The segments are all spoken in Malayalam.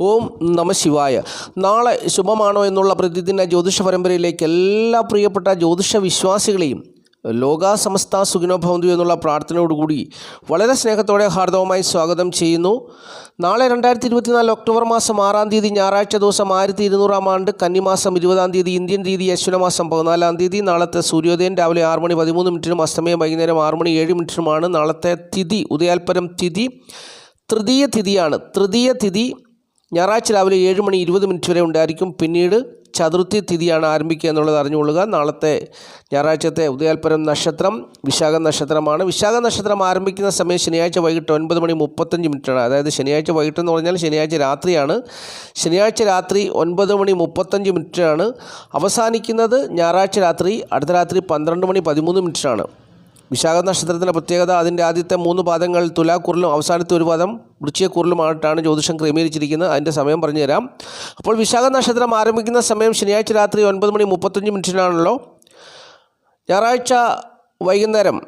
ഓം നമ ശിവായ. നാളെ ശുഭമാണോ എന്നുള്ള പ്രതിദിന ജ്യോതിഷ പരമ്പരയിലേക്ക് എല്ലാ പ്രിയപ്പെട്ട ജ്യോതിഷ വിശ്വാസികളെയും ലോകാസമസ്ത സുഖിനോഭവന്തു സുഖിനോ ഭവന്തു എന്നുള്ള പ്രാർത്ഥനയോടുകൂടി വളരെ സ്നേഹത്തോടെ ഹാർദവമായി സ്വാഗതം ചെയ്യുന്നു. നാളെ രണ്ടായിരത്തി ഇരുപത്തിനാല് ഒക്ടോബർ മാസം ആറാം തീയതി ഞായറാഴ്ച ദിവസം ആയിരത്തി ഇരുന്നൂറാം ആണ്ട് കന്നിമാസം ഇരുപതാം തീയതി ഇന്ത്യൻ തീയതി അശ്വനമാസം പതിനാലാം തീയതി നാളത്തെ സൂര്യോദയം രാവിലെ ആറ് മണി പതിമൂന്ന് മിനിറ്റിനും അസ്തമയം വൈകുന്നേരം ആറ് മണി ഏഴ് മിനിറ്റിനുമാണ് നാളത്തെ തിഥി ഉദയാൽപരം തിഥി തൃതീയ തിഥിയാണ്. തൃതീയ തിഥി ഞായറാഴ്ച രാവിലെ ഏഴ് മണി ഇരുപത് മിനിറ്റ് വരെ ഉണ്ടായിരിക്കും. പിന്നീട് ചതുർത്ഥി തിഥിയാണ് ആരംഭിക്കുക എന്നുള്ളത് അറിഞ്ഞുകൊള്ളുക. നാളത്തെ ഞായറാഴ്ചത്തെ ഉദയാൽപരം നക്ഷത്രം വിശാഖ നക്ഷത്രമാണ്. വിശാഖ നക്ഷത്രം ആരംഭിക്കുന്ന സമയം ശനിയാഴ്ച വൈകിട്ട് ഒൻപത് മണി മുപ്പത്തഞ്ച് മിനിറ്റാണ്. അതായത് ശനിയാഴ്ച വൈകിട്ട് എന്ന് പറഞ്ഞാൽ ശനിയാഴ്ച രാത്രിയാണ്. ശനിയാഴ്ച രാത്രി ഒൻപത് മണി മുപ്പത്തഞ്ച് മിനിറ്റാണ്. അവസാനിക്കുന്നത് ഞായറാഴ്ച രാത്രി അടുത്ത രാത്രി പന്ത്രണ്ട് മണി പതിമൂന്ന് മിനിറ്റാണ്. വിശാഖ നക്ഷത്രത്തിന്റെ പ്രത്യേകത അതിന്റെ ആദ്യത്തെ മൂന്ന് പാദങ്ങൾ തുലാക്കുറിലും അവസാനത്തെ ഒരു പാദം വൃക്ഷിയക്കുറിലുമായിട്ടാണ് ജ്യോതിഷം ക്രമീകരിച്ചിരിക്കുന്നത്. അതിന്റെ സമയം പറഞ്ഞുതരാം. അപ്പോൾ വിശാഖ നക്ഷത്രം ആരംഭിക്കുന്ന സമയം ശനിയാഴ്ച രാത്രി ഒൻപത് മണി മുപ്പത്തഞ്ച് മിനിറ്റിനാണല്ലോ. ഞായറാഴ്ച വൈകുന്നേരം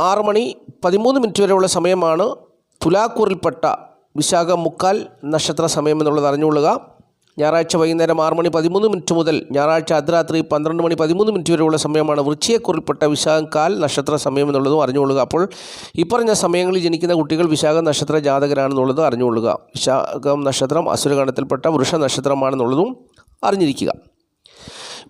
ആറ് മണി പതിമൂന്ന് മിനിറ്റ് വരെയുള്ള സമയമാണ് തുലാക്കൂറിൽപ്പെട്ട വിശാഖ മുക്കാൽ നക്ഷത്ര സമയം എന്നുള്ളത് അറിഞ്ഞുകൊള്ളുക. ഞായറാഴ്ച വൈകുന്നേരം ആറ് മണി പതിമൂന്ന് മിനിറ്റ് മുതൽ ഞായറാഴ്ച അർദ്ധരാത്രി പന്ത്രണ്ട് മണി പതിമൂന്ന് മിനിറ്റ് വരെയുള്ള സമയമാണ് വൃശ്ചിയക്കുറിൽപ്പെട്ട വിശാഖം കാൽ നക്ഷത്ര സമയം എന്നുള്ളതും അറിഞ്ഞുകൊള്ളുക. അപ്പോൾ ഈ പറഞ്ഞ സമയങ്ങളിൽ ജനിക്കുന്ന കുട്ടികൾ വിശാഖ നക്ഷത്ര ജാതകരാണെന്നുള്ളത് അറിഞ്ഞുകൊള്ളുക. വിശാഖം നക്ഷത്രം അസുരഗണത്തിൽപ്പെട്ട വൃഷ നക്ഷത്രമാണെന്നുള്ളതും അറിഞ്ഞിരിക്കുക.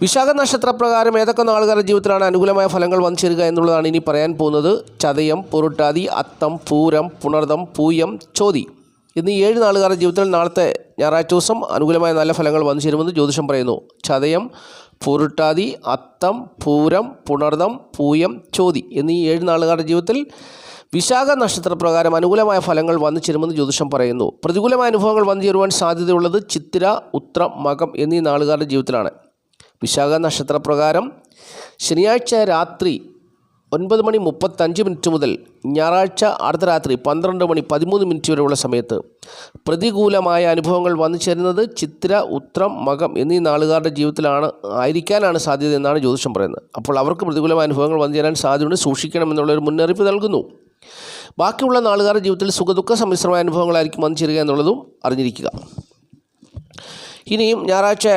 വിശാഖ നക്ഷത്രപ്രകാരം ഏതൊക്കെ നാളുകാരുടെ ജീവിതത്തിലാണ് അനുകൂലമായ ഫലങ്ങൾ വന്നു ചേരുക എന്നുള്ളതാണ് ഇനി പറയാൻ പോകുന്നത്. ചതയം പൊരുട്ടാതി അത്തം പൂരം പുണർദം പൂയം ചോതി. എന്നീ ഏഴ് നാളുകാരുടെ ജീവിതത്തിൽ നാളത്തെ ഞായറാഴ്ച ദിവസം അനുകൂലമായ നല്ല ഫലങ്ങൾ വന്നു ചേരുമെന്ന് ജ്യോതിഷം പറയുന്നു. ചതയം പൊരുട്ടാതി അത്തം പൂരം പുണർദം പൂയം ചോതി എന്നീ ഏഴ് നാളുകാരുടെ ജീവിതത്തിൽ വിശാഖ നക്ഷത്രപ്രകാരം അനുകൂലമായ ഫലങ്ങൾ വന്നു ചേരുമെന്ന് ജ്യോതിഷം പറയുന്നു. പ്രതികൂലമായ അനുഭവങ്ങൾ വന്നു ചേരുവാൻ സാധ്യതയുള്ളത് ചിത്തിര ഉത്രം മകം എന്നീ നാളുകാരുടെ ജീവിതത്തിലാണ്. വിശാഖ നക്ഷത്രപ്രകാരം ശനിയാഴ്ച രാത്രി ഒൻപത് മണി മുപ്പത്തഞ്ച് മിനിറ്റ് മുതൽ ഞായറാഴ്ച അർദ്ധരാത്രി പന്ത്രണ്ട് മണി പതിമൂന്ന് മിനിറ്റ് വരെയുള്ള സമയത്ത് പ്രതികൂലമായ അനുഭവങ്ങൾ വന്നു ചേരുന്നത് ചിത്ര ഉത്രം മകം എന്നീ നാളുകാരുടെ ജീവിതത്തിലാണ് ആയിരിക്കാനാണ് സാധ്യത എന്നാണ് ജ്യോതിഷം പറയുന്നത്. അപ്പോൾ അവർക്ക് പ്രതികൂലമായ അനുഭവങ്ങൾ വന്നു ചേരാൻ സാധ്യതയുണ്ട് സൂക്ഷിക്കണം എന്നുള്ളൊരു മുന്നറിയിപ്പ് നൽകുന്നു. ബാക്കിയുള്ള നാളുകാരുടെ ജീവിതത്തിൽ സുഖദുഃഖ സമ്മിശ്രമായ അനുഭവങ്ങളായിരിക്കും വന്നു ചേരുക എന്നുള്ളതും അറിഞ്ഞിരിക്കുക. ഇനിയും ഞായറാഴ്ച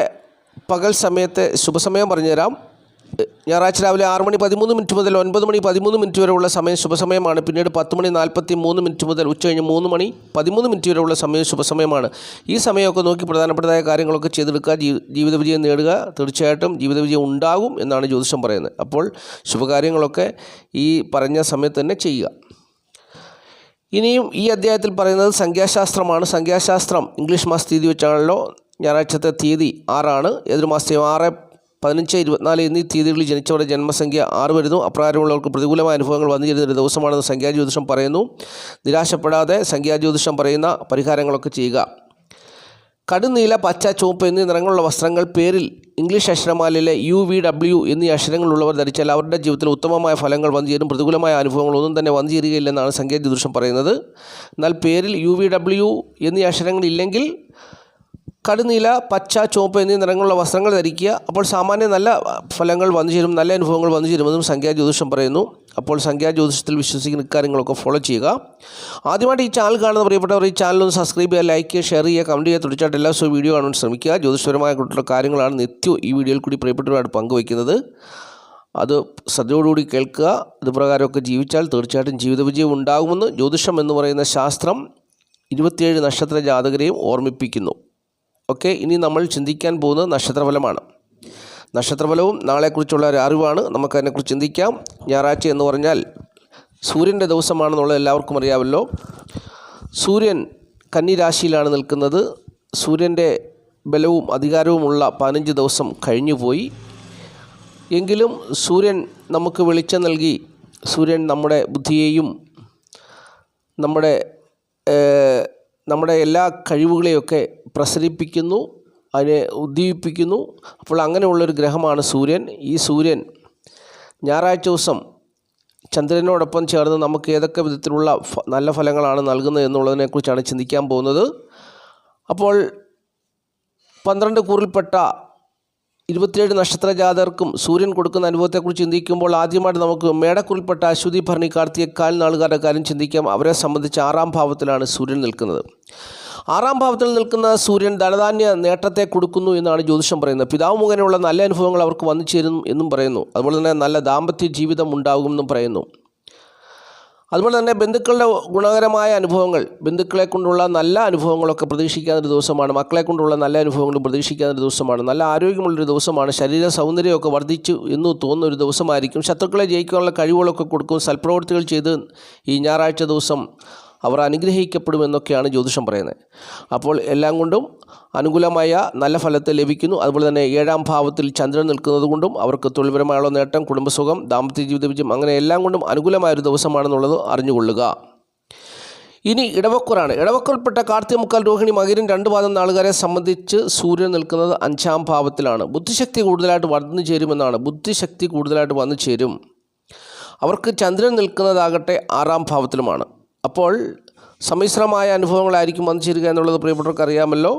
പകൽ സമയത്തെ ശുഭസമയം പറഞ്ഞുതരാം. ഞായറാഴ്ച രാവിലെ ആറ് മണി പതിമൂന്ന് മിനിറ്റ് മുതൽ ഒൻപത് മണി പതിമൂന്ന് മിനിറ്റ് വരെയുള്ള സമയം ശുഭസമയമാണ്. പിന്നീട് പത്ത് മണി നാൽപ്പത്തി മൂന്ന് മിനിറ്റ് മുതൽ ഉച്ച കഴിഞ്ഞ് മൂന്ന് മണി പതിമൂന്ന് മിനിറ്റ് വരെയുള്ള സമയം ശുഭസമയമാണ്. ഈ സമയമൊക്കെ നോക്കി പ്രധാനപ്പെട്ടതായ കാര്യങ്ങളൊക്കെ ചെയ്തെടുക്കുക ജീവിത വിജയം നേടുക തീർച്ചയായിട്ടും ജീവിത വിജയം ഉണ്ടാകും എന്നാണ് ജ്യോതിഷം പറയുന്നത്. അപ്പോൾ ശുഭകാര്യങ്ങളൊക്കെ ഈ പറഞ്ഞ സമയത്ത് തന്നെ ചെയ്യുക. ഇനിയും ഈ അധ്യായത്തിൽ പറയുന്നത് സംഖ്യാശാസ്ത്രമാണ്. സംഖ്യാശാസ്ത്രം ഇംഗ്ലീഷ് മാസ തീയതി വെച്ചാണല്ലോ. ഞായറാഴ്ചത്തെ തീയതി ആറാണ്. ഏതൊരു മാസത്തെയും ആറ് പതിനഞ്ച് ഇരുപത്തിനാല് എന്നീ തീയതികളിൽ ജനിച്ചവരുടെ ജന്മസംഖ്യ ആറ് വരുന്നു. അപ്രകാരമുള്ളവർക്ക് പ്രതികൂലമായ അനുഭവങ്ങൾ വന്നു ചേരുന്ന ഒരു ദിവസമാണെന്ന് സംഖ്യാജ്യോതിഷം പറയുന്നു. നിരാശപ്പെടാതെ സംഖ്യാജ്യോതിഷം പറയുന്ന പരിഹാരങ്ങളൊക്കെ ചെയ്യുക. കടുനീല പച്ച ചുവപ്പ് എന്നീ നിറങ്ങളുള്ള വസ്ത്രങ്ങൾ പേരിൽ ഇംഗ്ലീഷ് അക്ഷരമാലയിലെ യു വി ഡബ്ല്യു എന്നീ അക്ഷരങ്ങളുള്ളവർ ധരിച്ചാൽ അവരുടെ ജീവിതത്തിൽ ഉത്തമമായ ഫലങ്ങൾ വന്നു ചേരും. പ്രതികൂലമായ അനുഭവങ്ങളൊന്നും തന്നെ വന്നു ചേരുകയില്ലെന്നാണ് സംഖ്യാജ്യോതിഷം പറയുന്നത്. എന്നാൽ പേരിൽ യു വി ഡബ്ല്യു എന്നീ അക്ഷരങ്ങളില്ലെങ്കിൽ കടുനീല പച്ച ചുവപ്പ് എന്നീ നിറങ്ങളുള്ള വസ്ത്രങ്ങൾ ധരിക്കുക. അപ്പോൾ സാമാന്യ നല്ല ഫലങ്ങൾ വന്നു ചേരും നല്ല അനുഭവങ്ങൾ വന്നു ചേരുമെന്നും സംഖ്യാ ജ്യോതിഷം പറയുന്നു. അപ്പോൾ സംഖ്യാ ജ്യോതിഷത്തിൽ വിശ്വസിക്കുന്ന ഇക്കാര്യങ്ങളൊക്കെ ഫോളോ ചെയ്യുക. ആദ്യമായിട്ട് ഈ ചാനൽ കാണുന്ന പ്രിയപ്പെട്ടവർ ഈ ചാനൽ ഒന്ന് സബ്സ്ക്രൈബ് ചെയ്യുക ലൈക്ക് ചെയ്യുക ഷെയർ ചെയ്യുക കമന്റ് ചെയ്യുക. തുടച്ചായിട്ട് എല്ലാ ദിവസവും വീഡിയോ കാണാൻ ശ്രമിക്കുക. ജ്യോതിഷപരമായ കൂട്ടുള്ള കാര്യങ്ങളാണ് നിത്യവും ഈ വീഡിയോയിൽ കൂടി പ്രിയപ്പെട്ടവരായിട്ട് പങ്കുവയ്ക്കുന്നത്. അത് ശ്രദ്ധയോടുകൂടി കേൾക്കുക. ഇതുപ്രകാരമൊക്കെ ജീവിച്ചാൽ തീർച്ചയായിട്ടും ജീവിത വിജയം ഉണ്ടാകുമെന്ന് ജ്യോതിഷം എന്ന് പറയുന്ന ശാസ്ത്രം ഇരുപത്തിയേഴ് നക്ഷത്ര ജാതകരെയും ഓർമ്മിപ്പിക്കുന്നു. ഓക്കെ ഇനി നമ്മൾ ചിന്തിക്കാൻ പോകുന്നത് നക്ഷത്രഫലമാണ്. നക്ഷത്രഫലവും നാളെക്കുറിച്ചുള്ള ഒരു അറിവാണ്. നമുക്കതിനെക്കുറിച്ച് ചിന്തിക്കാം. ഞായറാഴ്ച എന്ന് പറഞ്ഞാൽ സൂര്യന്റെ ദിവസമാണെന്നുള്ളത് എല്ലാവർക്കും അറിയാമല്ലോ. സൂര്യൻ കന്നിരാശിയിലാണ് നിൽക്കുന്നത്. സൂര്യന്റെ ബലവും അധികാരവുമുള്ള പതിനഞ്ച് ദിവസം കഴിഞ്ഞുപോയി. എങ്കിലും സൂര്യൻ നമുക്ക് വെളിച്ചം നൽകി സൂര്യൻ നമ്മുടെ ബുദ്ധിയെയും നമ്മുടെ നമ്മുടെ എല്ലാ കഴിവുകളെയൊക്കെ പ്രസരിപ്പിക്കുന്നു അതിനെ ഉദ്ദീപിപ്പിക്കുന്നു. അപ്പോൾ അങ്ങനെയുള്ളൊരു ഗ്രഹമാണ് സൂര്യൻ. ഈ സൂര്യൻ ഞായറാഴ്ച ദിവസം ചന്ദ്രനോടൊപ്പം ചേർന്ന് നമുക്ക് ഏതൊക്കെ വിധത്തിലുള്ള നല്ല ഫലങ്ങളാണ് നൽകുന്നത് എന്നുള്ളതിനെക്കുറിച്ചാണ് ചിന്തിക്കാൻ പോകുന്നത്. അപ്പോൾ പന്ത്രണ്ട് കൂറിൽപ്പെട്ട ഇരുപത്തിയേഴ് നക്ഷത്ര ജാതകർക്കും സൂര്യൻ കൊടുക്കുന്ന അനുഭവത്തെക്കുറിച്ച് ചിന്തിക്കുമ്പോൾ ആദ്യമായിട്ട് നമുക്ക് മേടക്കുറിൽപ്പെട്ട അശ്വതി ഭരണി കാർത്തിക കാൽ നാളുകാരുടെ കാര്യം ചിന്തിക്കാം. അവരെ സംബന്ധിച്ച് ആറാം ഭാവത്തിലാണ് സൂര്യൻ നിൽക്കുന്നത്. ആറാം ഭാവത്തിൽ നിൽക്കുന്ന സൂര്യൻ ധനധാന്യ നേട്ടത്തെ കൊടുക്കുന്നു എന്നാണ് ജ്യോതിഷം പറയുന്നത്. പിതാവ് മുഖേനയുള്ള നല്ല അനുഭവങ്ങൾ അവർക്ക് വന്നു ചേരുന്നു എന്നും പറയുന്നു. അതുപോലെ തന്നെ നല്ല ദാമ്പത്യ ജീവിതം ഉണ്ടാകുമെന്നും പറയുന്നു. അതുപോലെ തന്നെ ബന്ധുക്കളുടെ ഗുണകരമായ അനുഭവങ്ങൾ ബന്ധുക്കളെ കൊണ്ടുള്ള നല്ല അനുഭവങ്ങളൊക്കെ പ്രതീക്ഷിക്കാവുന്ന ദിവസമാണ്. മക്കളെ കൊണ്ടുള്ള നല്ല അനുഭവങ്ങൾ പ്രതീക്ഷിക്കാവുന്ന ദിവസമാണ്. നല്ല ആരോഗ്യമുള്ളൊരു ദിവസമാണ്. ശരീര സൗന്ദര്യമൊക്കെ വർദ്ധിച്ചു എന്ന് തോന്നുന്ന ഒരു ദിവസമായിരിക്കും. ശത്രുക്കളെ ജയിക്കാനുള്ള കഴിവുകളൊക്കെ കൊടുക്കും. സൽപ്രവർത്തികൾ ചെയ്ത് ഈ ഞായറാഴ്ച ദിവസം അവർ അനുഗ്രഹിക്കപ്പെടുമെന്നൊക്കെയാണ് ജ്യോതിഷം പറയുന്നത്. അപ്പോൾ എല്ലാം കൊണ്ടും അനുകൂലമായ നല്ല ഫലത്തെ ലഭിക്കുന്നു. അതുപോലെ തന്നെ ഏഴാം ഭാവത്തിൽ ചന്ദ്രൻ നിൽക്കുന്നത് കൊണ്ടും അവർക്ക് തൊഴിൽപരമായുള്ള നേട്ടം കുടുംബസുഖം ദാമ്പത്യ ജീവിത വിജയം അങ്ങനെ എല്ലാം കൊണ്ടും അനുകൂലമായൊരു ദിവസമാണെന്നുള്ളത് അറിഞ്ഞുകൊള്ളുക. ഇനി ഇടവക്കൂറാണ്. ഇടവക്കുൾപ്പെട്ട കാർത്തിക മുക്കാൽ രോഹിണി മകരൻ രണ്ട് പാദം നാളുകാരെ സംബന്ധിച്ച് സൂര്യൻ നിൽക്കുന്നത് അഞ്ചാം ഭാവത്തിലാണ്. ബുദ്ധിശക്തി കൂടുതലായിട്ട് വന്നു ചേരുമെന്നാണ്. ബുദ്ധിശക്തി കൂടുതലായിട്ട് വന്നു ചേരും. അവർക്ക് ചന്ദ്രൻ നിൽക്കുന്നതാകട്ടെ ആറാം ഭാവത്തിലുമാണ്. അപ്പോൾ സമ്മിശ്രമായ അനുഭവങ്ങളായിരിക്കും വന്നു ചേരുക എന്നുള്ളത് പ്രിയപ്പെട്ടവർക്ക് അറിയാമല്ലോ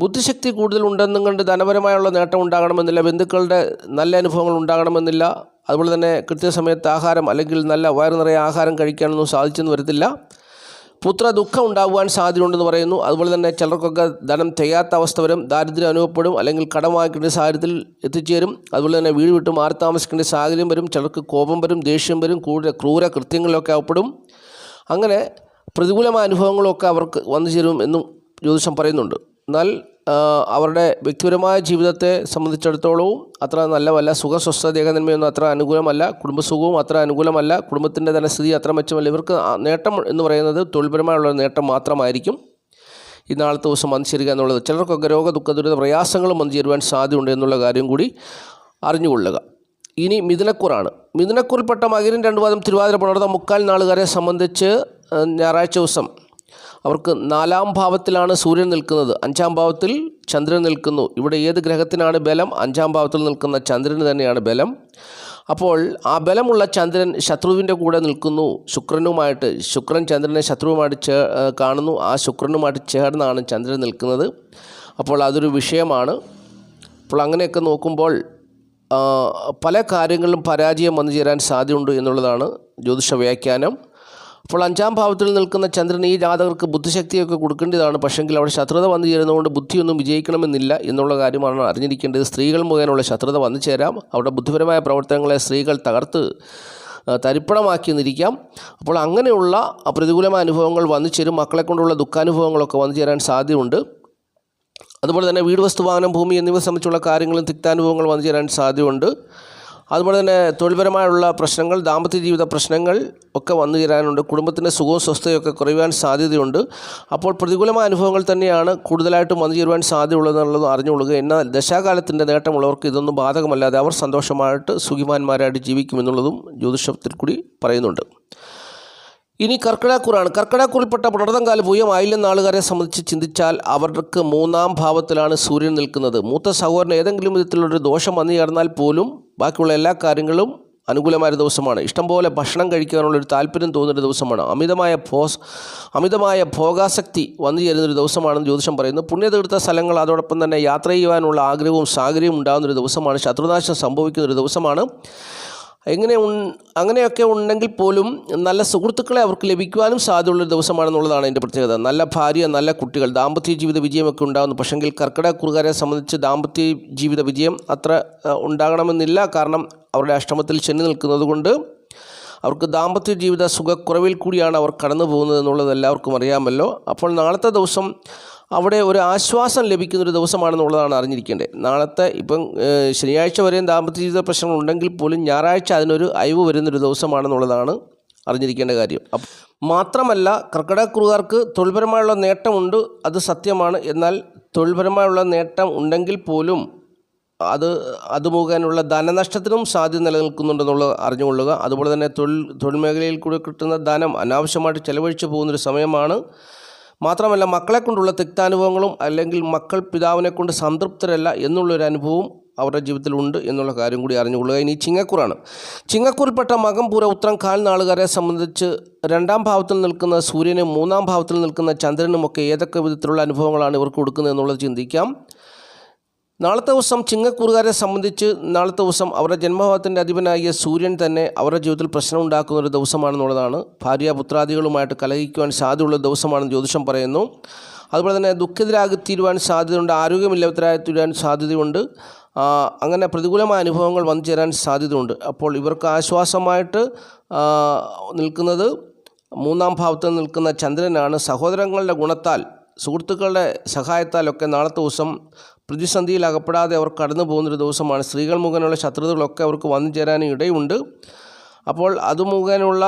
ബുദ്ധിശക്തി കൂടുതലുണ്ടെന്നും കണ്ട് ധനപരമായുള്ള നേട്ടം ഉണ്ടാകണമെന്നില്ല ബന്ധുക്കളുടെ നല്ല അനുഭവങ്ങൾ ഉണ്ടാകണമെന്നില്ല അതുപോലെ തന്നെ കൃത്യസമയത്ത് ആഹാരം അല്ലെങ്കിൽ നല്ല വയറു നിറയെ ആഹാരം കഴിക്കാനൊന്നും സാധിച്ചെന്ന് വരത്തില്ല. പുത്ര ദുഃഖം ഉണ്ടാകുവാൻ സാധ്യതയുണ്ടെന്ന് പറയുന്നു. അതുപോലെ തന്നെ ചിലർക്കൊക്കെ ധനം തികയാത്ത അവസ്ഥ വരും ദാരിദ്ര്യം അനുഭവപ്പെടും അല്ലെങ്കിൽ കടം വാങ്ങിക്കേണ്ട സാഹചര്യത്തിൽ എത്തിച്ചേരും. അതുപോലെ തന്നെ വീട് വിട്ട് മാറി താമസിക്കേണ്ട സാഹചര്യം വരും ചിലർക്ക് കോപം വരും ദേഷ്യം വരും കൂടുതൽ ക്രൂര കൃത്യങ്ങളിലൊക്കെ അകപ്പെടും അങ്ങനെ പ്രതികൂലമായ അനുഭവങ്ങളൊക്കെ അവർക്ക് വന്നു ചേരും എന്നും ജ്യോതിഷം പറയുന്നുണ്ട്. എന്നാൽ അവരുടെ വ്യക്തിപരമായ ജീവിതത്തെ സംബന്ധിച്ചിടത്തോളവും അത്ര നല്ലതല്ല. സുഖസ്വസ്ഥ ദേഹനന്മയൊന്നും അത്ര അനുകൂലമല്ല. കുടുംബസുഖവും അത്ര അനുകൂലമല്ല. കുടുംബത്തിന്റെ ധനസ്ഥിതി അത്ര മെച്ചമല്ല. ഇവർക്ക് നേട്ടം എന്ന് പറയുന്നത് തൊഴിൽപരമായുള്ള നേട്ടം മാത്രമായിരിക്കും ഈ നാളത്തെ ദിവസം വന്നു ചേരുക എന്നുള്ളത്. ചിലർക്കൊക്കെ രോഗ ദുഃഖ ദുരിത പ്രയാസങ്ങളും വന്നു ചേരുവാൻ സാധ്യതയുണ്ട് എന്നുള്ള കാര്യം കൂടി അറിഞ്ഞുകൊള്ളുക. ഇനി മിഥുനക്കൂറാണ്. മിഥുനക്കൂറിൽപ്പെട്ട മകരം രണ്ട് പാദം തിരുവാതിര പുണർന്ന മുക്കാൽ നാളുകാരെ സംബന്ധിച്ച് ഞായറാഴ്ച ദിവസം അവർക്ക് നാലാം ഭാവത്തിലാണ് സൂര്യൻ നിൽക്കുന്നത്. അഞ്ചാം ഭാവത്തിൽ ചന്ദ്രൻ നിൽക്കുന്നു. ഇവിടെ ഏത് ഗ്രഹത്തിനാണ് ബലം? അഞ്ചാം ഭാവത്തിൽ നിൽക്കുന്ന ചന്ദ്രന് തന്നെയാണ് ബലം. അപ്പോൾ ആ ബലമുള്ള ചന്ദ്രൻ ശത്രുവിന്റെ കൂടെ നിൽക്കുന്നു. ശുക്രനുമായിട്ട് ശുക്രൻ ചന്ദ്രനെ ശത്രുവുമായിട്ട് ചേ കാണുന്നു. ആ ശുക്രനുമായിട്ട് ചേർന്നാണ് ചന്ദ്രൻ നിൽക്കുന്നത്. അപ്പോൾ അതൊരു വിഷയമാണ്. അപ്പോൾ അങ്ങനെയൊക്കെ നോക്കുമ്പോൾ പല കാര്യങ്ങളിലും പരാജയം വന്നു ചേരാൻ സാധ്യതയുണ്ട് എന്നുള്ളതാണ് ജ്യോതിഷ വ്യാഖ്യാനം. അപ്പോൾ അഞ്ചാം ഭാവത്തിൽ നിൽക്കുന്ന ചന്ദ്രൻ ഈ ജാതകർക്ക് ബുദ്ധിശക്തിയൊക്കെ കൊടുക്കേണ്ടതാണ്. പക്ഷെങ്കിൽ അവിടെ ശത്രുത വന്നു ചേരുന്നതുകൊണ്ട് ബുദ്ധിയൊന്നും വിജയിക്കണമെന്നില്ല എന്നുള്ള കാര്യമാണ് അറിഞ്ഞിരിക്കേണ്ടത്. സ്ത്രീകൾ മുഖേനയുള്ള ശത്രുത വന്നു ചേരാം. അവിടെ ബുദ്ധിപരമായ പ്രവർത്തനങ്ങളെ സ്ത്രീകൾ തകർത്ത് തരിപ്പണമാക്കി നിന്നിരിക്കാം അപ്പോൾ അങ്ങനെയുള്ള പ്രതികൂലമായ അനുഭവങ്ങൾ വന്നു ചേരും. മക്കളെ കൊണ്ടുള്ള ദുഃഖാനുഭവങ്ങളൊക്കെ വന്നു ചേരാൻ സാധ്യതയുണ്ട്. അതുപോലെ തന്നെ വീട് വസ്തു വാഹനം ഭൂമി എന്നിവ സംബന്ധിച്ചുള്ള കാര്യങ്ങളും തിക്താനുഭവങ്ങൾ വന്നു ചേരാൻ സാധ്യതയുണ്ട്. അതുപോലെ തന്നെ തൊഴിൽപരമായുള്ള പ്രശ്നങ്ങൾ ദാമ്പത്യ ജീവിത പ്രശ്നങ്ങൾ ഒക്കെ വന്നു ചേരാനുണ്ട്. കുടുംബത്തിന്റെ സുഖവും സ്വസ്ഥതയൊക്കെ കുറയുവാൻ സാധ്യതയുണ്ട്. അപ്പോൾ പ്രതികൂലമായ അനുഭവങ്ങൾ തന്നെയാണ് കൂടുതലായിട്ടും വന്നു ചേരുവാൻ സാധ്യതയുള്ളതെന്നുള്ളത് അറിഞ്ഞുകൊള്ളുക. എന്നാൽ ദശാകാലത്തിന്റെ നേട്ടമുള്ളവർക്ക് ഇതൊന്നും ബാധകമല്ലാതെ അവർ സന്തോഷമായിട്ട് സുഖിമാന്മാരായിട്ട് ജീവിക്കുമെന്നുള്ളതും ജ്യോതിഷത്തിൽ കൂടി പറയുന്നുണ്ട്. ഇനി കർക്കിടക്കൂറാണ് കർക്കിടക്കൂറിൽപ്പെട്ട പൂയം ആയില്ലെന്ന നാളുകാരെ സംബന്ധിച്ച് ചിന്തിച്ചാൽ അവർക്ക് മൂന്നാം ഭാവത്തിലാണ് സൂര്യൻ നിൽക്കുന്നത്. മൂത്ത സഹോദരന് ഏതെങ്കിലും വിധത്തിലുള്ളൊരു ദോഷം വന്നു ചേർന്നാൽ പോലും ബാക്കിയുള്ള എല്ലാ കാര്യങ്ങളും അനുകൂലമായ ദിവസമാണ്. ഇഷ്ടംപോലെ ഭക്ഷണം കഴിക്കാനുള്ളൊരു താല്പര്യം തോന്നുന്നൊരു ദിവസമാണ്. അമിതമായ ഭോസ് അമിതമായ ഭോഗാസക്തി വന്നു ചേരുന്നൊരു ദിവസമാണെന്ന് ജ്യോതിഷം പറയുന്നു. പുണ്യതീർത്ഥ സ്ഥലങ്ങൾ അതോടൊപ്പം തന്നെ യാത്ര ചെയ്യുവാനുള്ള ആഗ്രഹവും സാഹചര്യവും ഉണ്ടാകുന്നൊരു ദിവസമാണ്. ശത്രുനാശം സംഭവിക്കുന്നൊരു ദിവസമാണ്. എങ്ങനെ അങ്ങനെയൊക്കെ ഉണ്ടെങ്കിൽ പോലും നല്ല സുഹൃത്തുക്കളെ അവർക്ക് ലഭിക്കുവാനും സാധ്യതയുള്ള ദിവസമാണെന്നുള്ളതാണ് എന്റെ പ്രത്യേകത. നല്ല ഭാര്യ നല്ല കുട്ടികൾ ദാമ്പത്യ ജീവിത വിജയമൊക്കെ ഉണ്ടാകുന്നു. പക്ഷെങ്കിൽ കർക്കിടക കുറുകാരെ സംബന്ധിച്ച് ദാമ്പത്യ ജീവിത വിജയം അത്ര ഉണ്ടാകണമെന്നില്ല. കാരണം അവരുടെ അഷ്ടമത്തിൽ ചെന്നു നിൽക്കുന്നത് കൊണ്ട് അവർക്ക് ദാമ്പത്യ ജീവിത സുഖക്കുറവിൽ കൂടിയാണ് അവർ കടന്നു പോകുന്നത് എന്നുള്ളത് എല്ലാവർക്കും അറിയാമല്ലോ. അപ്പോൾ നാളത്തെ ദിവസം അവിടെ ഒരു ആശ്വാസം ലഭിക്കുന്ന ഒരു ദിവസമാണെന്നുള്ളതാണ് അറിഞ്ഞിരിക്കേണ്ടത്. നാളത്തെ ഇപ്പം ശനിയാഴ്ച വരെയും ദാമ്പത്യ ജീവിത പ്രശ്നങ്ങൾ ഉണ്ടെങ്കിൽ പോലും ഞായറാഴ്ച അതിനൊരു അയവ് വരുന്നൊരു ദിവസമാണെന്നുള്ളതാണ് അറിഞ്ഞിരിക്കേണ്ട കാര്യം. മാത്രമല്ല കർക്കിടകക്കുറുകാർക്ക് തൊഴിൽപരമായുള്ള നേട്ടമുണ്ട് അത് സത്യമാണ്. എന്നാൽ തൊഴിൽപരമായുള്ള നേട്ടം ഉണ്ടെങ്കിൽ പോലും അത് അത് മുഖേനുള്ള ധനനഷ്ടത്തിനും സാധ്യത നിലനിൽക്കുന്നുണ്ടെന്നുള്ളത് അറിഞ്ഞുകൊള്ളുക. അതുപോലെ തന്നെ തൊഴിൽ തൊഴിൽ മേഖലയിൽ കൂടെ കിട്ടുന്ന ധനം അനാവശ്യമായിട്ട് ചെലവഴിച്ചു പോകുന്നൊരു സമയമാണ്. മാത്രമല്ല മക്കളെ കൊണ്ടുള്ള തിക്താനുഭവങ്ങളും അല്ലെങ്കിൽ മക്കൾ പിതാവിനെ കൊണ്ട് സംതൃപ്തരല്ല എന്നുള്ളൊരു അനുഭവവും അവരുടെ ജീവിതത്തിലുണ്ട് എന്നുള്ള കാര്യം കൂടി അറിഞ്ഞുകൊള്ളുക. ഇനി ചിങ്ങക്കൂറാണ്. ചിങ്ങക്കൂറിൽപ്പെട്ട മകം പൂര ഉത്രം കാൽ നാളുകാരെ സംബന്ധിച്ച് രണ്ടാം ഭാവത്തിൽ നിൽക്കുന്ന സൂര്യനും മൂന്നാം ഭാവത്തിൽ നിൽക്കുന്ന ചന്ദ്രനുമൊക്കെ ഏതൊക്കെ വിധത്തിലുള്ള അനുഭവങ്ങളാണ് ഇവർക്ക് കൊടുക്കുന്നത് എന്നുള്ളത് ചിന്തിക്കാം. നാളത്തെ ദിവസം ചിങ്ങക്കൂറുകാരെ സംബന്ധിച്ച് നാളത്തെ ദിവസം അവരുടെ ജന്മഭാവത്തിന്റെ അധിപനായ സൂര്യൻ തന്നെ അവരുടെ ജീവിതത്തിൽ പ്രശ്നം ഉണ്ടാക്കുന്ന ഒരു ദിവസമാണെന്നുള്ളതാണ്. ഭാര്യ പുത്രാദികളുമായിട്ട് കലഹിക്കുവാൻ സാധ്യതയുള്ള ദിവസമാണെന്ന് ജ്യോതിഷം പറയുന്നു. അതുപോലെ തന്നെ ദുഃഖിതരാകി തീരുവാൻ സാധ്യതയുണ്ട് ആരോഗ്യമില്ലാത്തരായി തീരുവാൻ സാധ്യതയുണ്ട്. അങ്ങനെ പ്രതികൂലമായ അനുഭവങ്ങൾ വന്നു ചേരാൻ സാധ്യതയുണ്ട്. അപ്പോൾ ഇവർക്ക് ആശ്വാസമായിട്ട് നിൽക്കുന്നത് മൂന്നാം ഭാവത്തിൽ നിൽക്കുന്ന ചന്ദ്രനാണ്. സഹോദരങ്ങളുടെ ഗുണത്താൽ സുഹൃത്തുക്കളുടെ സഹായത്താലൊക്കെ നാളത്തെ ദിവസം പ്രതിസന്ധിയിൽ അകപ്പെടാതെ അവർ കടന്നു പോകുന്നൊരു ദിവസമാണ്. സ്ത്രീകൾ മുഖേനയുള്ള ശത്രുതകളൊക്കെ അവർക്ക് വന്നു ചേരാനും ഇടയുണ്ട്. അപ്പോൾ അത് മുഖേനയുള്ള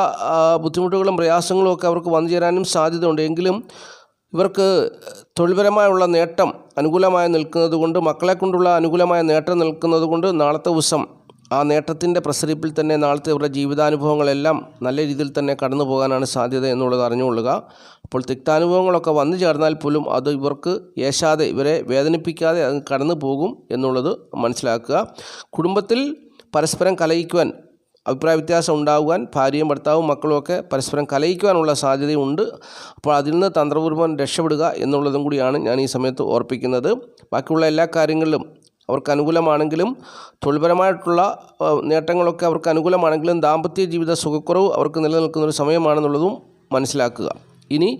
ബുദ്ധിമുട്ടുകളും പ്രയാസങ്ങളും ഒക്കെ അവർക്ക് വന്നു ചേരാനും സാധ്യതയുണ്ട്. എങ്കിലും ഇവർക്ക് തൊഴിൽപരമായുള്ള നേട്ടം അനുകൂലമായി നിൽക്കുന്നത് കൊണ്ട് മക്കളെ കൊണ്ടുള്ള അനുകൂലമായ നേട്ടം നിൽക്കുന്നത് കൊണ്ട് നാളത്തെ ദിവസം ആ നേട്ടത്തിന്റെ പ്രസരിപ്പിൽ തന്നെ നാളത്തെ ഇവരുടെ ജീവിതാനുഭവങ്ങളെല്ലാം നല്ല രീതിയിൽ തന്നെ കടന്നു പോകാനാണ് സാധ്യത എന്നുള്ളത് അറിഞ്ഞുകൊള്ളുക. അപ്പോൾ തിക്താനുഭവങ്ങളൊക്കെ വന്നു ചേർന്നാൽ പോലും അത് ഇവർക്ക് ഏശാതെ ഇവരെ വേദനിപ്പിക്കാതെ അത് കടന്നു പോകും എന്നുള്ളത് മനസ്സിലാക്കുക. കുടുംബത്തിൽ പരസ്പരം കലയിക്കുവാൻ അഭിപ്രായ വ്യത്യാസം ഉണ്ടാകുവാൻ ഭാര്യയും ഭർത്താവും മക്കളും ഒക്കെ പരസ്പരം കലയിക്കുവാനുള്ള സാധ്യതയുണ്ട്. അപ്പോൾ അതിൽ നിന്ന് തന്ത്രപൂർവം രക്ഷപ്പെടുക എന്നുള്ളതും കൂടിയാണ് ഞാൻ ഈ സമയത്ത് ഓർപ്പിക്കുന്നത്. ബാക്കിയുള്ള എല്ലാ കാര്യങ്ങളിലും അവർക്ക് അനുകൂലമാണെങ്കിലും തൊഴിൽപരമായിട്ടുള്ള നേട്ടങ്ങളൊക്കെ അവർക്ക് അനുകൂലമാണെങ്കിലും ദാമ്പത്യ ജീവിത സുഖക്കുറവ് അവർക്ക് നിലനിൽക്കുന്ന ഒരു സമയമാണെന്നുള്ളതും മനസ്സിലാക്കുക. ഇനി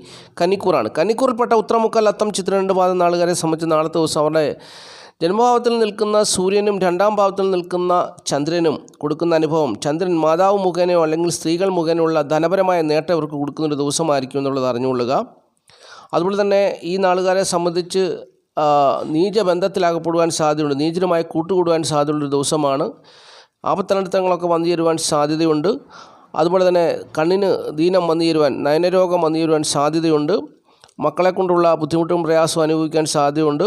കന്നിക്കൂറാണ്. കന്നിക്കൂറിൽപ്പെട്ട ഉത്തരമുക്കാൽ അത്തം ചിത്രണ്ട് പാദം നാളുകാരെ സംബന്ധിച്ച് നാളത്തെ ദിവസം അവരുടെ ജന്മഭാവത്തിൽ നിൽക്കുന്ന സൂര്യനും രണ്ടാം ഭാവത്തിൽ നിൽക്കുന്ന ചന്ദ്രനും കൊടുക്കുന്ന അനുഭവം ചന്ദ്രൻ മാതാവ് മുഖേനയോ അല്ലെങ്കിൽ സ്ത്രീകൾ മുഖേനയുള്ള ധനപരമായ നേട്ടം ഇവർക്ക് കൊടുക്കുന്നൊരു ദിവസമായിരിക്കും എന്നുള്ളത് അറിഞ്ഞുകൊള്ളുക. അതുപോലെ തന്നെ ഈ നാളുകാരെ സംബന്ധിച്ച് നീചബന്ധത്തിലാകപ്പെടുവാൻ സാധ്യതയുണ്ട്. നീചനുമായി കൂട്ടുകൂടുവാൻ സാധ്യതയുള്ളൊരു ദിവസമാണ്. ആപത്തനർത്ഥങ്ങളൊക്കെ വന്നു ചേരുവാൻ സാധ്യതയുണ്ട്. അതുപോലെ തന്നെ കണ്ണിന് ദീനം വന്നു ചേരുവാൻ നയനരോഗം വന്നു ചേരുവാൻ സാധ്യതയുണ്ട്. മക്കളെ കൊണ്ടുള്ള ബുദ്ധിമുട്ടും പ്രയാസവും അനുഭവിക്കാൻ സാധ്യതയുണ്ട്.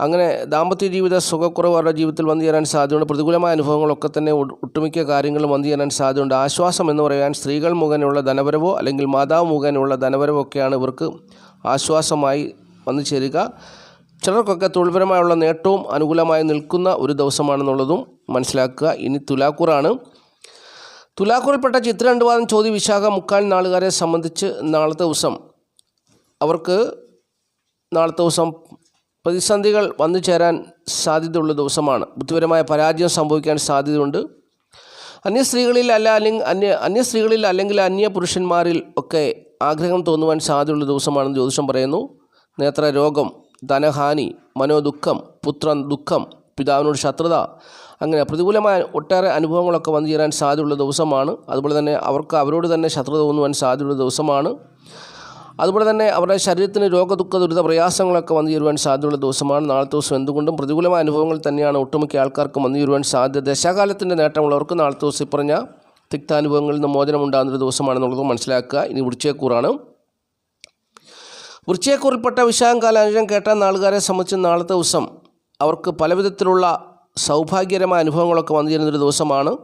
അങ്ങനെ ദാമ്പത്യ ജീവിത സുഖക്കുറവ് അവരുടെ ജീവിതത്തിൽ വന്നു ചേരാൻ സാധ്യതയുണ്ട്. പ്രതികൂലമായ അനുഭവങ്ങളൊക്കെ തന്നെ ഒട്ട് ഒട്ടുമിക്ക കാര്യങ്ങളും വന്നു ചേരാൻ സാധ്യതയുണ്ട്. ആശ്വാസം എന്ന് പറയാൻ സ്ത്രീകൾ മുഖേനയുള്ള ധനപരവോ അല്ലെങ്കിൽ മാതാവ് മുഖേനയുള്ള ധനപരവോ ഒക്കെയാണ് ഇവർക്ക് ആശ്വാസമായി വന്നു ചേരുക. ചിലർക്കൊക്കെ തൊഴിൽപരമായുള്ള നേട്ടവും അനുകൂലമായി നിൽക്കുന്ന ഒരു ദിവസമാണെന്നുള്ളതും മനസ്സിലാക്കുക. ഇനി തുലാക്കൂറാണ്. തുലാക്കൂറിൽപ്പെട്ട ചിത്ര രണ്ട് വാദം ചോദ്യ വിശാഖ മുക്കാൽ നാളുകാരെ സംബന്ധിച്ച് നാളത്തെ ദിവസം. അവർക്ക് നാളത്തെ ദിവസം പ്രതിസന്ധികൾ വന്നു ചേരാൻ സാധ്യതയുള്ള ദിവസമാണ്. ബുദ്ധിപരമായ പരാജയം സംഭവിക്കാൻ സാധ്യതയുണ്ട്. അന്യ സ്ത്രീകളിൽ അല്ല അല്ലെങ്കിൽ അന്യ അന്യ സ്ത്രീകളിൽ അല്ലെങ്കിൽ അന്യ പുരുഷന്മാരിൽ ഒക്കെ ആഗ്രഹം തോന്നുവാൻ സാധ്യതയുള്ള ദിവസമാണെന്ന് ജ്യോതിഷം പറയുന്നു. നേത്ര രോഗം ധനഹാനി മനോദുഃഖം പുത്രൻ ദുഃഖം പിതാവിനോട് ശത്രുത അങ്ങനെ പ്രതികൂലമായ ഒട്ടേറെ അനുഭവങ്ങളൊക്കെ വന്നു ചേരാൻ സാധ്യതയുള്ള ദിവസമാണ്. അതുപോലെ തന്നെ അവർക്ക് അവരോട് തന്നെ ശത്രുത തോന്നുവാൻ സാധ്യതയുള്ള ദിവസമാണ്. അതുപോലെ തന്നെ അവരുടെ ശരീരത്തിന് രോഗദുഃഖ ദുരിത പ്രയാസങ്ങളൊക്കെ വന്നു ചേരുവാൻ സാധ്യതയുള്ള ദിവസമാണ്. നാളത്തെ ദിവസം എന്തുകൊണ്ടും പ്രതികൂലമായ അനുഭവങ്ങൾ തന്നെയാണ് ഒട്ടുമിക്ക ആൾക്കാർക്ക് വന്നു ചേരുവാൻ സാധ്യത. ദശാകാലത്തിന്റെ നേട്ടമുള്ളവർക്ക് നാളത്തെ ദിവസം ഇപ്പറഞ്ഞ തിക്താനുഭവങ്ങളിൽ നിന്ന് മോചനമുണ്ടാകുന്നൊരു ദിവസമാണെന്നുള്ളത് മനസ്സിലാക്കുക. ഇനി വൃശ്ചയക്കൂറാണ് വൃശ്ചയക്കൂറിൽപ്പെട്ട വിശാഖകാലാനുജം കേട്ട നാളുകാരെ സംബന്ധിച്ച് നാളത്തെ ദിവസം അവർക്ക് പലവിധത്തിലുള്ള സൗഭാഗ്യകരമായ അനുഭവങ്ങളൊക്കെ വന്നു ചേരുന്നൊരു ദിവസമാണ്.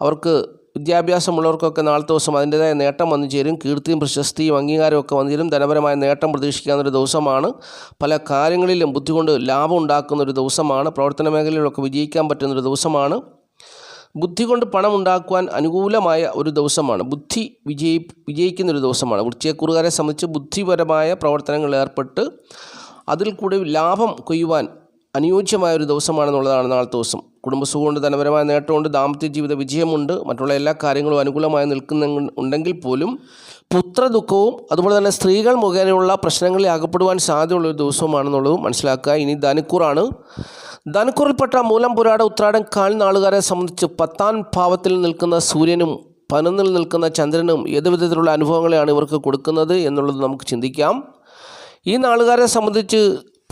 അവർക്ക് വിദ്യാഭ്യാസമുള്ളവർക്കൊക്കെ നാളത്തെ ദിവസം അതിന്റേതായ നേട്ടം വന്നു ചേരും കീർത്തിയും പ്രശസ്തിയും അംഗീകാരവും ഒക്കെ വന്നു ചേരും ധനപരമായ നേട്ടം പ്രതീക്ഷിക്കാവുന്നൊരു ദിവസമാണ്. പല കാര്യങ്ങളിലും ബുദ്ധി കൊണ്ട് ലാഭം ഉണ്ടാക്കുന്ന ഒരു ദിവസമാണ്. പ്രവർത്തന മേഖലയിലൊക്കെ വിജയിക്കാൻ പറ്റുന്നൊരു ദിവസമാണ്. ബുദ്ധി കൊണ്ട് പണം ഉണ്ടാക്കുവാൻ അനുകൂലമായ ഒരു ദിവസമാണ്. ബുദ്ധി വിജയി വിജയിക്കുന്ന ഒരു ദിവസമാണ്. വൃശ്ചയക്കുറുകാരെ സംബന്ധിച്ച് ബുദ്ധിപരമായ പ്രവർത്തനങ്ങളിൽ ഏർപ്പെട്ട് അതിൽ കൂടി ലാഭം കൊയ്യുവാൻ അനുയോജ്യമായ ഒരു ദിവസമാണെന്നുള്ളതാണ് നാളത്തെ ദിവസം. കുടുംബസുഖമുണ്ട് ധനപരമായ നേട്ടമുണ്ട് ദാമ്പത്യ ജീവിത വിജയമുണ്ട് മറ്റുള്ള എല്ലാ കാര്യങ്ങളും അനുകൂലമായി നിൽക്കുന്ന ഉണ്ടെങ്കിൽ പോലും പുത്രദുഃഖവും അതുപോലെ തന്നെ സ്ത്രീകൾ മുഖേനയുള്ള പ്രശ്നങ്ങളിൽ അകപ്പെടുവാൻ സാധ്യതയുള്ള ഒരു ദിവസമാണെന്നുള്ളതും മനസ്സിലാക്കുക. ഇനി ധനുക്കൂറാണ്. ധനുക്കൂറിൽപ്പെട്ട മൂലം പുരാട ഉത്രാടം കാൽ നാളുകാരെ സംബന്ധിച്ച് പത്താം ഭാവത്തിൽ നിൽക്കുന്ന സൂര്യനും പതിനൊന്നിൽ നിൽക്കുന്ന ചന്ദ്രനും ഏത് വിധത്തിലുള്ള അനുഭവങ്ങളെയാണ് ഇവർക്ക് കൊടുക്കുന്നത് എന്നുള്ളത് നമുക്ക് ചിന്തിക്കാം. ഈ നാളുകാരെ സംബന്ധിച്ച്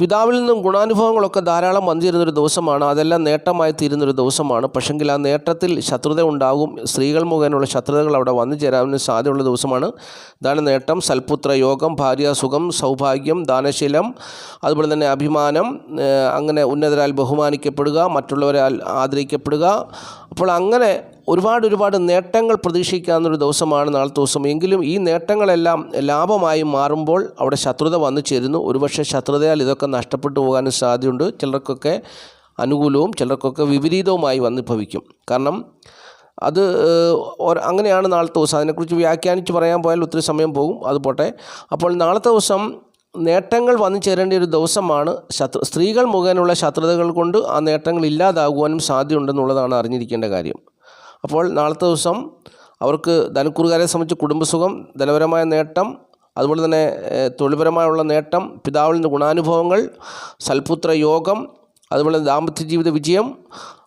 പിതാവിൽ നിന്നും ഗുണാനുഭവങ്ങളൊക്കെ ധാരാളം വന്നിരുന്നൊരു ദിവസമാണ്. അതെല്ലാം നേട്ടമായി തീരുന്നൊരു ദിവസമാണ്. പക്ഷെങ്കിൽ ആ നേട്ടത്തിൽ ശത്രുത ഉണ്ടാകും. സ്ത്രീകൾ മുഖേനയുള്ള ശത്രുതകൾ അവിടെ വന്നു ചേരാവുന്ന സാധ്യതയുള്ള ദിവസമാണ്. ഇതാണ് നേട്ടം. സൽപുത്ര യോഗം ഭാര്യാസുഖം സൗഭാഗ്യം ദാനശീലം അതുപോലെ തന്നെ അഭിമാനം അങ്ങനെ ഉന്നതരാൽ ബഹുമാനിക്കപ്പെടുക മറ്റുള്ളവരാൽ ആദരിക്കപ്പെടുക അപ്പോൾ അങ്ങനെ ഒരുപാട് ഒരുപാട് നേട്ടങ്ങൾ പ്രതീക്ഷിക്കാവുന്നൊരു ദിവസമാണ് നാളത്തെ ദിവസം. എങ്കിലും ഈ നേട്ടങ്ങളെല്ലാം ലാഭമായി മാറുമ്പോൾ അവിടെ ശത്രുത വന്നു ചേരുന്നു. ഒരുപക്ഷെ ശത്രുതയാൽ ഇതൊക്കെ നഷ്ടപ്പെട്ടു പോകാനും സാധ്യതയുണ്ട്. ചിലർക്കൊക്കെ അനുകൂലവും ചിലർക്കൊക്കെ വിപരീതവുമായി വന്ന് ഭവിക്കും. കാരണം അത് അങ്ങനെയാണ് നാളത്തെ ദിവസം. അതിനെക്കുറിച്ച് വ്യാഖ്യാനിച്ച് പറയാൻ പോയാൽ ഒത്തിരി സമയം പോകും. അതുപോട്ടെ അപ്പോൾ നാളത്തെ ദിവസം നേട്ടങ്ങൾ വന്നു ചേരേണ്ട ഒരു ദിവസമാണ് ശത്രു സ്ത്രീകൾ മുഖേനയുള്ള ശത്രുതകൾ കൊണ്ട് ആ നേട്ടങ്ങൾ ഇല്ലാതാകുവാനും സാധ്യതയുണ്ടെന്നുള്ളതാണ് അറിഞ്ഞിരിക്കേണ്ട കാര്യം. അപ്പോൾ നാളത്തെ ദിവസം അവർക്ക് ധനക്കുറുകാരെ സംബന്ധിച്ച് കുടുംബസുഖം ധനപരമായ നേട്ടം അതുപോലെ തന്നെ തൊഴിൽപരമായുള്ള നേട്ടം പിതാവിൽ നിന്ന് ഗുണാനുഭവങ്ങൾ സൽപുത്ര യോഗം അതുപോലെ ദാമ്പത്യ ജീവിത വിജയം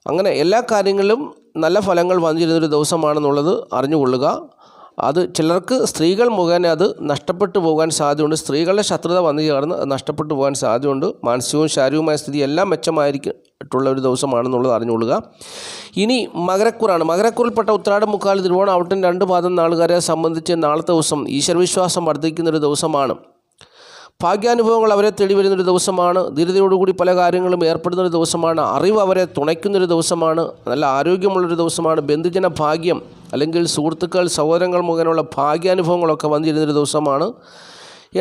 അങ്ങനെ എല്ലാ കാര്യങ്ങളിലും നല്ല ഫലങ്ങൾ വന്നിരുന്നൊരു ദിവസമാണെന്നുള്ളത് അറിഞ്ഞുകൊള്ളുക. അത് ചിലർക്ക് സ്ത്രീകൾ മുഖേന അത് നഷ്ടപ്പെട്ടു പോകാൻ സാധ്യതയുണ്ട്. സ്ത്രീകളുടെ ശത്രുത വന്നു ചേർന്ന് നഷ്ടപ്പെട്ടു പോകാൻ സാധ്യതയുണ്ട്. മാനസികവും ശാരീരികവുമായ സ്ഥിതി എല്ലാം മെച്ചമായിരിക്കുള്ള ഒരു ദിവസമാണെന്നുള്ളത് അറിഞ്ഞുകൊള്ളുക. ഇനി മകരക്കൂറാണ്. മകരക്കൂറിൽപ്പെട്ട ഉത്രാടം മുക്കാൽ തിരുവോണം ഔട്ടൻ രണ്ട് പാദം നാളുകാരെ സംബന്ധിച്ച് നാളത്തെ ദിവസം ഈശ്വരവിശ്വാസം വർദ്ധിക്കുന്നൊരു ദിവസമാണ്. ഭാഗ്യാനുഭവങ്ങൾ അവരെ തേടി വരുന്നൊരു ദിവസമാണ്. ധീരതയോടുകൂടി പല കാര്യങ്ങളും ഏർപ്പെടുന്നൊരു ദിവസമാണ്. അറിവ് അവരെ തുണയ്ക്കുന്നൊരു ദിവസമാണ്. നല്ല ആരോഗ്യമുള്ളൊരു ദിവസമാണ്. ബന്ധുജന ഭാഗ്യം അല്ലെങ്കിൽ സുഹൃത്തുക്കൾ സഹോദരങ്ങൾ മുഖേനയുള്ള ഭാഗ്യാനുഭവങ്ങളൊക്കെ വന്നിരുന്നൊരു ദിവസമാണ്.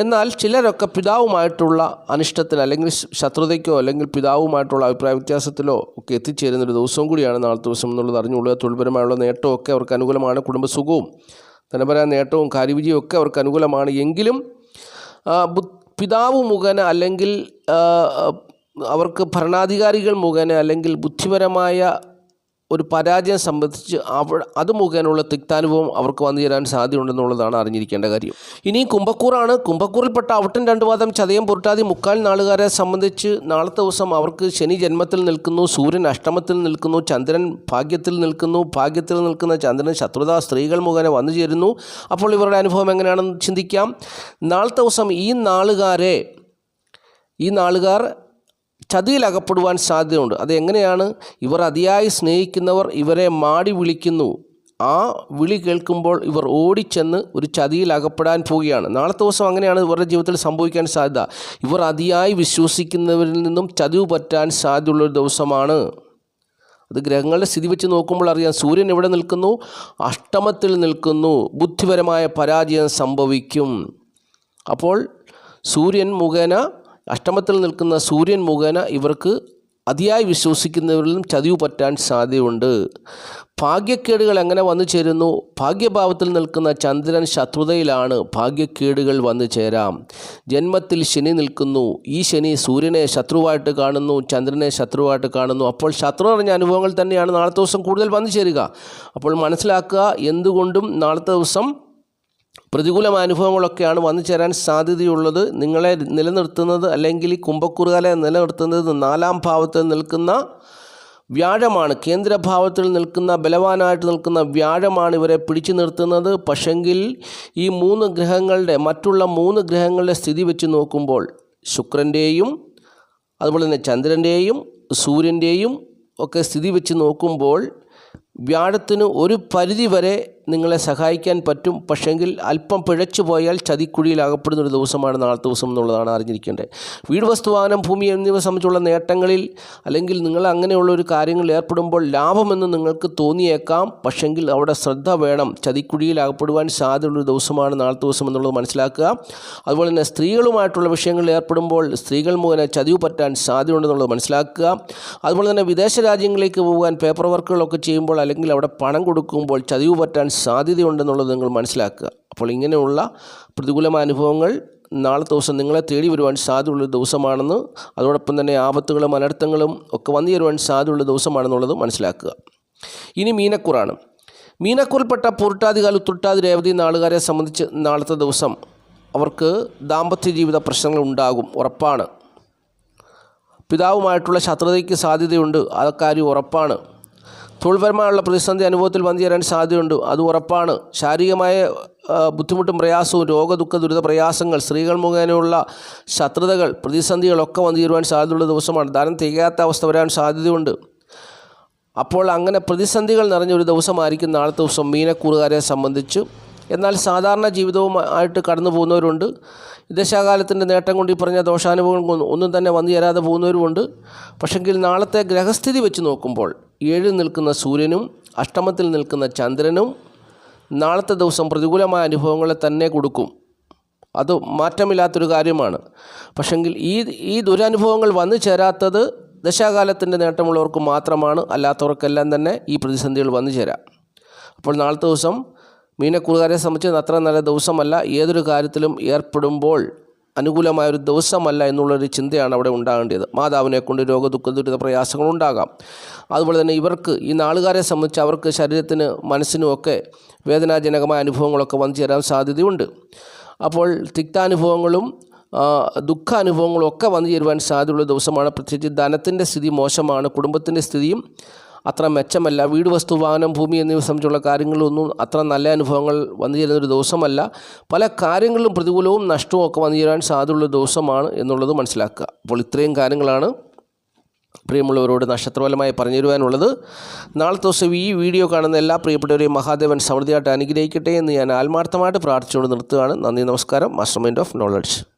എന്നാൽ ചിലരൊക്കെ പിതാവുമായിട്ടുള്ള അനിഷ്ടത്തിന് അല്ലെങ്കിൽ ശത്രുതയ്ക്കോ അല്ലെങ്കിൽ പിതാവുമായിട്ടുള്ള അഭിപ്രായ വ്യത്യാസത്തിലോ ഒക്കെ എത്തിച്ചേരുന്നൊരു ദിവസവും കൂടിയാണ് നാളത്തെ ദിവസം എന്നുള്ളത് അറിഞ്ഞുകൊള്ളുക തൊഴിൽപരമായുള്ള നേട്ടമൊക്കെ അവർക്ക് അനുകൂലമാണ്. കുടുംബസുഖവും ധനപരമായ നേട്ടവും കാര്യവിജയവും ഒക്കെ അവർക്ക് അനുകൂലമാണ്. എങ്കിലും പിതാവ് മുഖേന അല്ലെങ്കിൽ അവർക്ക് ഭരണാധികാരികൾ മുഖേന അല്ലെങ്കിൽ ബുദ്ധിപരമായ ഒരു പരാജയം സംബന്ധിച്ച് അവ അത് മുഖേനയുള്ള തിക്താനുഭവം അവർക്ക് വന്നു ചേരാൻ സാധ്യതയുണ്ടെന്നുള്ളതാണ് അറിഞ്ഞിരിക്കേണ്ട കാര്യം. ഇനി കുംഭക്കൂറാണ്. കുംഭക്കൂറിൽപ്പെട്ട അവട്ടൻ രണ്ട് വാദം ചതയം പുരട്ടാതി മുക്കാൽ നാളുകാരെ സംബന്ധിച്ച് നാളത്തെ ദിവസം അവർക്ക് ശനി ജന്മത്തിൽ നിൽക്കുന്നു സൂര്യൻ അഷ്ടമത്തിൽ നിൽക്കുന്നു ചന്ദ്രൻ ഭാഗ്യത്തിൽ നിൽക്കുന്നു ഭാഗ്യത്തിൽ നിൽക്കുന്ന ചന്ദ്രൻ ശത്രുത സ്ത്രീകൾ മുഖേന വന്നു ചേരുന്നു. അപ്പോൾ ഇവരുടെ അനുഭവം എങ്ങനെയാണെന്ന് ചിന്തിക്കാം. നാളത്തെ ദിവസം ഈ നാളുകാരെ ഈ നാളുകാർ ചതിയിലകപ്പെടുവാൻ സാധ്യതയുണ്ട്. അതെങ്ങനെയാണ് ഇവർ അതിയായി സ്നേഹിക്കുന്നവർ ഇവരെ മാടി വിളിക്കുന്നു. ആ വിളി കേൾക്കുമ്പോൾ ഇവർ ഓടിച്ചെന്ന് ഒരു ചതിയിൽ അകപ്പെടാൻ പോവുകയാണ്. നാളത്തെ ദിവസം അങ്ങനെയാണ് ഇവരുടെ ജീവിതത്തിൽ സംഭവിക്കാൻ സാധ്യത. ഇവർ അതിയായി വിശ്വസിക്കുന്നവരിൽ നിന്നും ചതിവ് പറ്റാൻ സാധ്യതയുള്ളൊരു ദിവസമാണ്. അത് ഗ്രഹങ്ങളുടെ സ്ഥിതി വെച്ച് നോക്കുമ്പോൾ അറിയാം. സൂര്യൻ എവിടെ നിൽക്കുന്നു? അഷ്ടമത്തിൽ നിൽക്കുന്നു. ബുദ്ധിപരമായ പരാജയം സംഭവിക്കും. അപ്പോൾ സൂര്യൻ മുഖേന അഷ്ടമത്തിൽ നിൽക്കുന്ന സൂര്യൻ മുഖേന ഇവർക്ക് അതിയായി വിശ്വസിക്കുന്നവരിലും ചതിവ് പറ്റാൻ സാധ്യതയുണ്ട്. ഭാഗ്യക്കേടുകൾ എങ്ങനെ വന്നു ചേരുന്നു? ഭാഗ്യഭാവത്തിൽ നിൽക്കുന്ന ചന്ദ്രൻ ശത്രുതയിലാണ്. ഭാഗ്യക്കേടുകൾ വന്നു ചേരാം. ജന്മത്തിൽ ശനി നിൽക്കുന്നു. ഈ ശനി സൂര്യനെ ശത്രുവായിട്ട് കാണുന്നു ചന്ദ്രനെ ശത്രുവായിട്ട് കാണുന്നു. അപ്പോൾ ശത്രു നിറഞ്ഞ അനുഭവങ്ങൾ തന്നെയാണ് നാളത്തെ ദിവസം കൂടുതൽ വന്നു ചേരുക. അപ്പോൾ മനസ്സിലാക്കുക എന്തുകൊണ്ടും നാളത്തെ ദിവസം പ്രതികൂലമായ അനുഭവങ്ങളൊക്കെയാണ് വന്നു ചേരാൻ സാധ്യതയുള്ളത്. നിങ്ങളെ നിലനിർത്തുന്നത് അല്ലെങ്കിൽ കുംഭക്കുറുകാലെ നിലനിർത്തുന്നത് നാലാം ഭാവത്തിൽ നിൽക്കുന്ന വ്യാഴമാണ്. കേന്ദ്രഭാവത്തിൽ നിൽക്കുന്ന ബലവാനായിട്ട് നിൽക്കുന്ന വ്യാഴമാണ് ഇവരെ പിടിച്ചു നിർത്തുന്നത്. പക്ഷെങ്കിൽ ഈ മൂന്ന് ഗ്രഹങ്ങളുടെ മറ്റുള്ള മൂന്ന് ഗ്രഹങ്ങളുടെ സ്ഥിതി വെച്ച് നോക്കുമ്പോൾ ശുക്രന്റെയും അതുപോലെ തന്നെ ചന്ദ്രന്റെയും സൂര്യന്റെയും ഒക്കെ സ്ഥിതി വെച്ച് നോക്കുമ്പോൾ വ്യാഴത്തിന് ഒരു പരിധി വരെ നിങ്ങളെ സഹായിക്കാൻ പറ്റും. പക്ഷെങ്കിൽ അല്പം പിഴച്ചു പോയാൽ ചതിക്കുഴിയിൽ അകപ്പെടുന്ന ഒരു ദിവസമാണ് നാളത്തെ ദിവസം എന്നുള്ളതാണ് അറിഞ്ഞിരിക്കേണ്ടത്. വീട് വസ്തുവാഹനം ഭൂമി എന്നിവ സംബന്ധിച്ചുള്ള നേട്ടങ്ങളിൽ അല്ലെങ്കിൽ നിങ്ങൾ അങ്ങനെയുള്ള ഒരു കാര്യങ്ങളിൽ ഏർപ്പെടുമ്പോൾ ലാഭമെന്ന് നിങ്ങൾക്ക് തോന്നിയേക്കാം. പക്ഷെങ്കിൽ അവിടെ ശ്രദ്ധ വേണം. ചതിക്കുഴിയിൽ അകപ്പെടുവാൻ സാധ്യതയുള്ളൊരു ദിവസമാണ് നാളത്തെ ദിവസം എന്നുള്ളത് മനസ്സിലാക്കുക. അതുപോലെ തന്നെ സ്ത്രീകളുമായിട്ടുള്ള വിഷയങ്ങളിൽ ഏർപ്പെടുമ്പോൾ സ്ത്രീകൾ മുഖേന ചതിവ് പറ്റാൻ സാധ്യതയുണ്ടെന്നുള്ളത് മനസ്സിലാക്കുക. അതുപോലെ തന്നെ വിദേശ രാജ്യങ്ങളിലേക്ക് പോകാൻ പേപ്പർ വർക്കുകളൊക്കെ ചെയ്യുമ്പോൾ അല്ലെങ്കിൽ അവിടെ പണം കൊടുക്കുമ്പോൾ ചതിവ് പറ്റാൻ സാധ്യതയുണ്ടെന്നുള്ളത് നിങ്ങൾ മനസ്സിലാക്കുക. അപ്പോൾ ഇങ്ങനെയുള്ള പ്രതികൂലമായ അനുഭവങ്ങൾ നാളെ ദിവസം നിങ്ങളെ തേടി വരുവാൻ സാധ്യതയുള്ള ദിവസമാണെന്ന് അതോടൊപ്പം തന്നെ ആപത്തുകളും അനർത്ഥങ്ങളും ഒക്കെ വന്നു ചേരുവാൻ സാധ്യതയുള്ള ദിവസമാണെന്നുള്ളത് മനസ്സിലാക്കുക. ഇനി മീനക്കുറാണ്. മീനക്കുറിൽപ്പെട്ട പുരുട്ടാതികാൽ തുട്ടാതി രേവതി നാളുകാരെ സംബന്ധിച്ച് നാളത്തെ ദിവസം അവർക്ക് ദാമ്പത്യ ജീവിത പ്രശ്നങ്ങൾ ഉണ്ടാകും ഉറപ്പാണ്. പിതാവുമായിട്ടുള്ള ശത്രുതയ്ക്ക് സാധ്യതയുണ്ട് ആ കാര്യം ഉറപ്പാണ്. തൊഴിൽപരമായുള്ള പ്രതിസന്ധി അനുഭവത്തിൽ വന്നു ചേരാൻ സാധ്യതയുണ്ട്. അത് ഉറപ്പാണ്. ശാരീരികമായ ബുദ്ധിമുട്ടും പ്രയാസവും രോഗദുഃഖ ദുരിത പ്രയാസങ്ങൾ സ്ത്രീകൾ മുഖേനയുള്ള ശത്രുതകൾ പ്രതിസന്ധികളൊക്കെ വന്നു ചേരുവാൻ സാധ്യതയുള്ള ദിവസമാണ്. ധനം തികയാത്ത അവസ്ഥ വരാൻ സാധ്യതയുണ്ട്. അപ്പോൾ അങ്ങനെ പ്രതിസന്ധികൾ നിറഞ്ഞൊരു ദിവസമായിരിക്കും നാളത്തെ ദിവസം മീനക്കൂറുകാരെ സംബന്ധിച്ച്. എന്നാൽ സാധാരണ ജീവിതവുമായിട്ട് കടന്നു പോകുന്നവരുണ്ട്. ദശാകാലത്തിന്റെ നേട്ടം കൊണ്ട് ഈ പറഞ്ഞ ദോഷാനുഭവങ്ങൾ ഒന്നും തന്നെ വന്നു ചേരാതെ പോകുന്നവരുമുണ്ട്. പക്ഷെങ്കിൽ നാളത്തെ ഗ്രഹസ്ഥിതി വെച്ച് നോക്കുമ്പോൾ ഏഴിൽ നിൽക്കുന്ന സൂര്യനും അഷ്ടമത്തിൽ നിൽക്കുന്ന ചന്ദ്രനും നാളത്തെ ദിവസം പ്രതികൂലമായ അനുഭവങ്ങളെ തന്നെ കൊടുക്കും. അത് മാറ്റമില്ലാത്തൊരു കാര്യമാണ്. പക്ഷെങ്കിൽ ഈ ഈ ദുരനുഭവങ്ങൾ വന്നു ചേരാത്തത് ദശാകാലത്തിന്റെ നേട്ടമുള്ളവർക്ക് മാത്രമാണ് അല്ലാത്തവർക്കെല്ലാം തന്നെ ഈ പ്രതിസന്ധികൾ വന്നു ചേരാം. അപ്പോൾ നാളത്തെ ദിവസം മീനക്കൂറുകാരെ സംബന്ധിച്ച് അത്ര നല്ല ദിവസമല്ല. ഏതൊരു കാര്യത്തിലും ഏർപ്പെടുമ്പോൾ അനുകൂലമായ ഒരു ദിവസമല്ല എന്നുള്ളൊരു ചിന്തയാണ് അവിടെ ഉണ്ടാകേണ്ടത്. മാതാവിനെ കൊണ്ട് രോഗ ദുഃഖ ദുരിത പ്രയാസങ്ങൾ ഉണ്ടാകാം. അതുപോലെ തന്നെ ഇവർക്ക് ഈ നാളുകാരെ സംബന്ധിച്ച് അവർക്ക് ശരീരത്തിന് മനസ്സിനുമൊക്കെ വേദനാജനകമായ അനുഭവങ്ങളൊക്കെ വന്നു ചേരാൻ സാധ്യതയുണ്ട്. അപ്പോൾ തിക്താനുഭവങ്ങളും ദുഃഖാനുഭവങ്ങളും ഒക്കെ വന്നു ചേരുവാൻ സാധ്യതയുള്ള ദിവസമാണ്. പ്രത്യേകിച്ച് ധനത്തിന്റെ സ്ഥിതി മോശമാണ് കുടുംബത്തിന്റെ സ്ഥിതിയും അത്ര മെച്ചമല്ല. വീട് വസ്തു വാഹനം ഭൂമി എന്നിവ സംബന്ധിച്ചുള്ള കാര്യങ്ങളൊന്നും അത്ര നല്ല അനുഭവങ്ങൾ വന്നു ചേരുന്ന ഒരു ദിവസമല്ല. പല കാര്യങ്ങളിലും പ്രതികൂലവും നഷ്ടവും ഒക്കെ വന്നു ചേരാൻ സാധ്യതയുള്ള ദിവസമാണ് എന്നുള്ളത് മനസ്സിലാക്കുക. അപ്പോൾ ഇത്രയും കാര്യങ്ങളാണ് പ്രിയമുള്ളവരോട് നക്ഷത്രഫലമായി പറഞ്ഞു തരുവാനുള്ളത്. നാളത്തെ ദിവസം ഈ വീഡിയോ കാണുന്ന എല്ലാ പ്രിയപ്പെട്ടവരെയും മഹാദേവൻ സമൃദ്ധിയായിട്ട് അനുഗ്രഹിക്കട്ടെ എന്ന് ഞാൻ ആത്മാർത്ഥമായിട്ട് പ്രാർത്ഥിച്ചുകൊണ്ട് നിർത്തുകയാണ്. നന്ദി നമസ്കാരം. Master mind of knowledge